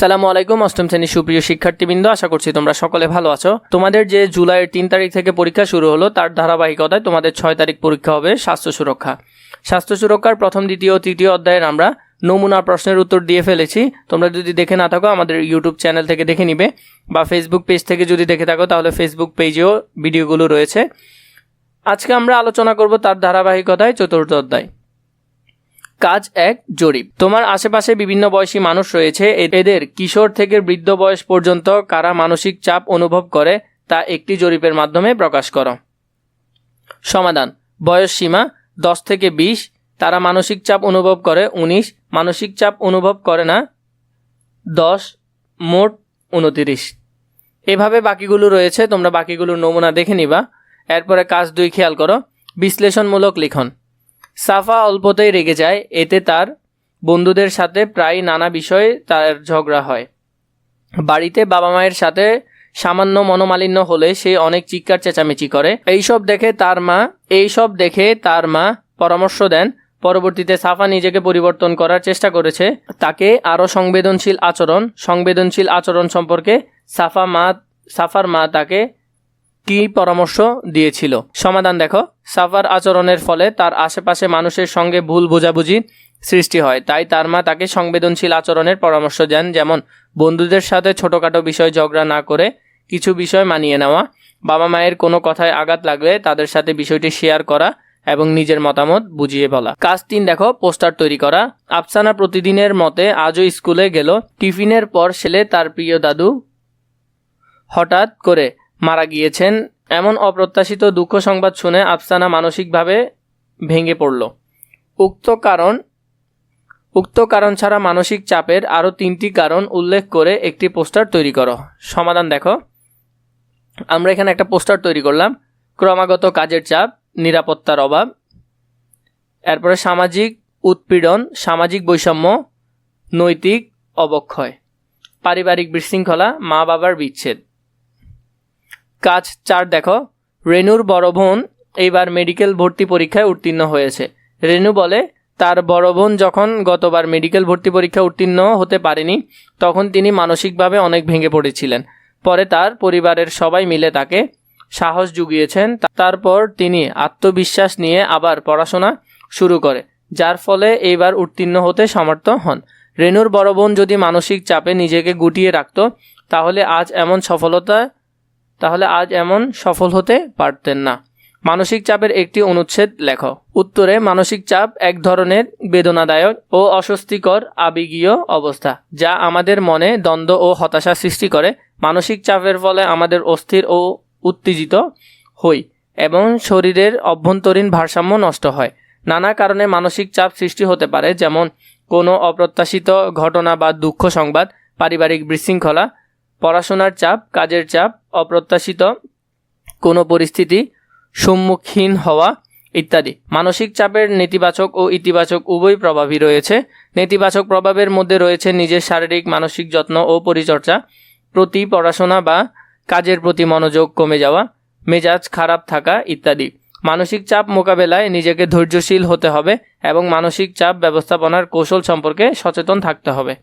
সালামু আলাইকুম, অষ্টম শ্রেণির সুপ্রিয় শিক্ষার্থীবৃন্দ, আশা করছি তোমরা সকলে ভালো আছো। তোমাদের যে জুলাইয়ের তিন তারিখ থেকে পরীক্ষা শুরু হলো, তার ধারাবাহিকতায় তোমাদের ছয় তারিখ পরীক্ষা হবে স্বাস্থ্য সুরক্ষা। স্বাস্থ্য সুরক্ষার প্রথম, দ্বিতীয় তৃতীয় অধ্যায়ের আমরা নমুনা প্রশ্নের উত্তর দিয়ে ফেলেছি। তোমরা যদি দেখে না থাকো, আমাদের ইউটিউব চ্যানেল থেকে দেখে নিবে, বা ফেসবুক পেজ থেকে যদি দেখে থাকো, তাহলে ফেসবুক পেজেও ভিডিওগুলো রয়েছে। আজকে আমরা আলোচনা করব তার ধারাবাহিকতায় চতুর্থ অধ্যায়। কাজ এক, জরিপ। তোমার আশেপাশে বিভিন্ন বয়সী মানুষ রয়েছে এদের কিশোর থেকে বৃদ্ধ বয়স পর্যন্ত কারা মানসিক চাপ অনুভব করে, তা একটি জরিপের মাধ্যমে প্রকাশ করো। সমাধান। বয়স সীমা দশ থেকে বিশ, তারা মানসিক চাপ অনুভব করে উনিশ, মানসিক চাপ অনুভব করে না দশ, মোট উনতিরিশ। এভাবে বাকিগুলো রয়েছে, তোমরা বাকিগুলোর নমুনা দেখে নিবা। এরপরে কাজ দুই, খেয়াল করো। বিশ্লেষণমূলক লিখন। সাফা অল্পতেই রেগে যায়, এতে তার বন্ধুদের সাথে প্রায় নানা বিষয়ে তার ঝগড়া হয়। বাড়িতে বাবা মায়ের সাথে সামান্য মনোমালিন্য হলে সে অনেক চিৎকার চেঁচামেচি করে। এইসব দেখে তার মা, এইসব দেখে তার মা পরামর্শ দেন, পরবর্তীতে সাফা নিজেকে পরিবর্তন করার চেষ্টা করেছে। তাকে আরও সংবেদনশীল আচরণ সংবেদনশীল আচরণ সম্পর্কে সাফা মা, সাফার মা তাকে কি পরামর্শ দিয়েছিল? সমাধান দেখো। সাফার আচরণের ফলে তার আশেপাশে মানুষের সঙ্গে ভুল বোঝাবুঝি সৃষ্টি হয়। তাই তার মা তাকে সংবেদনশীল আচরণের পরামর্শ দেন, যেমন বন্ধুদের সাথে ছোটোখাটো বিষয় ঝগড়া না করে কিছু বিষয় মানিয়ে নেওয়া, বাবা মায়ের কোনো কথায় আঘাত লাগলে তাদের সাথে বিষয়টি শেয়ার করা এবং নিজের মতামত বুঝিয়ে বলা। কাজ তিন দেখো, পোস্টার তৈরি করা। আফসানা প্রতিদিনের মতে আজও স্কুলে গেল। টিফিনের পর ছেলে তার প্রিয় দাদু হঠাৎ করে মারা গিয়েছেন। এমন অপ্রত্যাশিত দুঃখ সংবাদ শুনে আফসানা মানসিকভাবে ভেঙে পড়ল। উক্ত কারণ উক্ত কারণ ছাড়া মানসিক চাপের আরও তিনটি কারণ উল্লেখ করে একটি পোস্টার তৈরি করো। সমাধান দেখো। আমরা এখানে একটা পোস্টার তৈরি করলাম। ক্রমাগত কাজের চাপ, নিরাপত্তার অভাব, এরপরে সামাজিক উৎপীড়ন, সামাজিক বৈষম্য, নৈতিক অবক্ষয়, পারিবারিক বিশৃঙ্খলা মা বাবার বিচ্ছেদ। কাজ চার, দেখো। রেনুর বড় বোন এইবার মেডিকেল ভর্তি পরীক্ষায় উত্তীর্ণ হয়েছে। রেনু বলে, তার বড় বোন যখন গতবার মেডিকেল ভর্তি পরীক্ষা উত্তীর্ণ হতে পারেনি, তখন তিনি মানসিকভাবে অনেক ভেঙে পড়েছিলেন। পরে তার পরিবারের সবাই মিলে তাকে সাহস জুগিয়েছেন। তারপর তিনি আত্মবিশ্বাস নিয়ে আবার পড়াশোনা শুরু করে, যার ফলে এইবার উত্তীর্ণ হতে সমর্থ হন। রেনুর বড় বোন যদি মানসিক চাপে নিজেকে গুটিয়ে রাখত, তাহলে আজ এমন সফলতা তাহলে আজ এমন সফল হতে পারতেন না। মানসিক চাপের একটি অনুচ্ছেদ লেখ। উত্তরে, মানসিক চাপ এক ধরনের বেদনাদায়ক ও অস্বস্তিকর আবেগীয় অবস্থা, যা আমাদের মনে দ্বন্দ্ব ও হতাশা সৃষ্টি করে। মানসিক চাপের ফলে আমাদের অস্থির ও উত্তেজিত হই এবং শরীরের অভ্যন্তরীণ ভারসাম্য নষ্ট হয়। নানা কারণে মানসিক চাপ সৃষ্টি হতে পারে, যেমন কোনো অপ্রত্যাশিত ঘটনা বা দুঃখ সংবাদ, পারিবারিক বিশৃঙ্খলা পড়াশোনার চাপ, কাজের চাপ, অপ্রত্যাশিত কোনো পরিস্থিতি, সম্মুখীন হওয়া ইত্যাদি। মানসিক চাপের নেতিবাচক ও ইতিবাচক উভয় প্রভাবই রয়েছে। নেতিবাচক প্রভাবের মধ্যে রয়েছে নিজের শারীরিক, মানসিক যত্ন ও পরিচর্যা। প্রতি পড়াশোনা বা কাজের প্রতি মনোযোগ কমে যাওয়া, মেজাজ খারাপ থাকা ইত্যাদি। মানসিক চাপ মোকাবেলায় নিজেকে ধৈর্যশীল হতে হবে এবং মানসিক চাপ ব্যবস্থাপনার কৌশল সম্পর্কে সচেতন থাকতে হবে।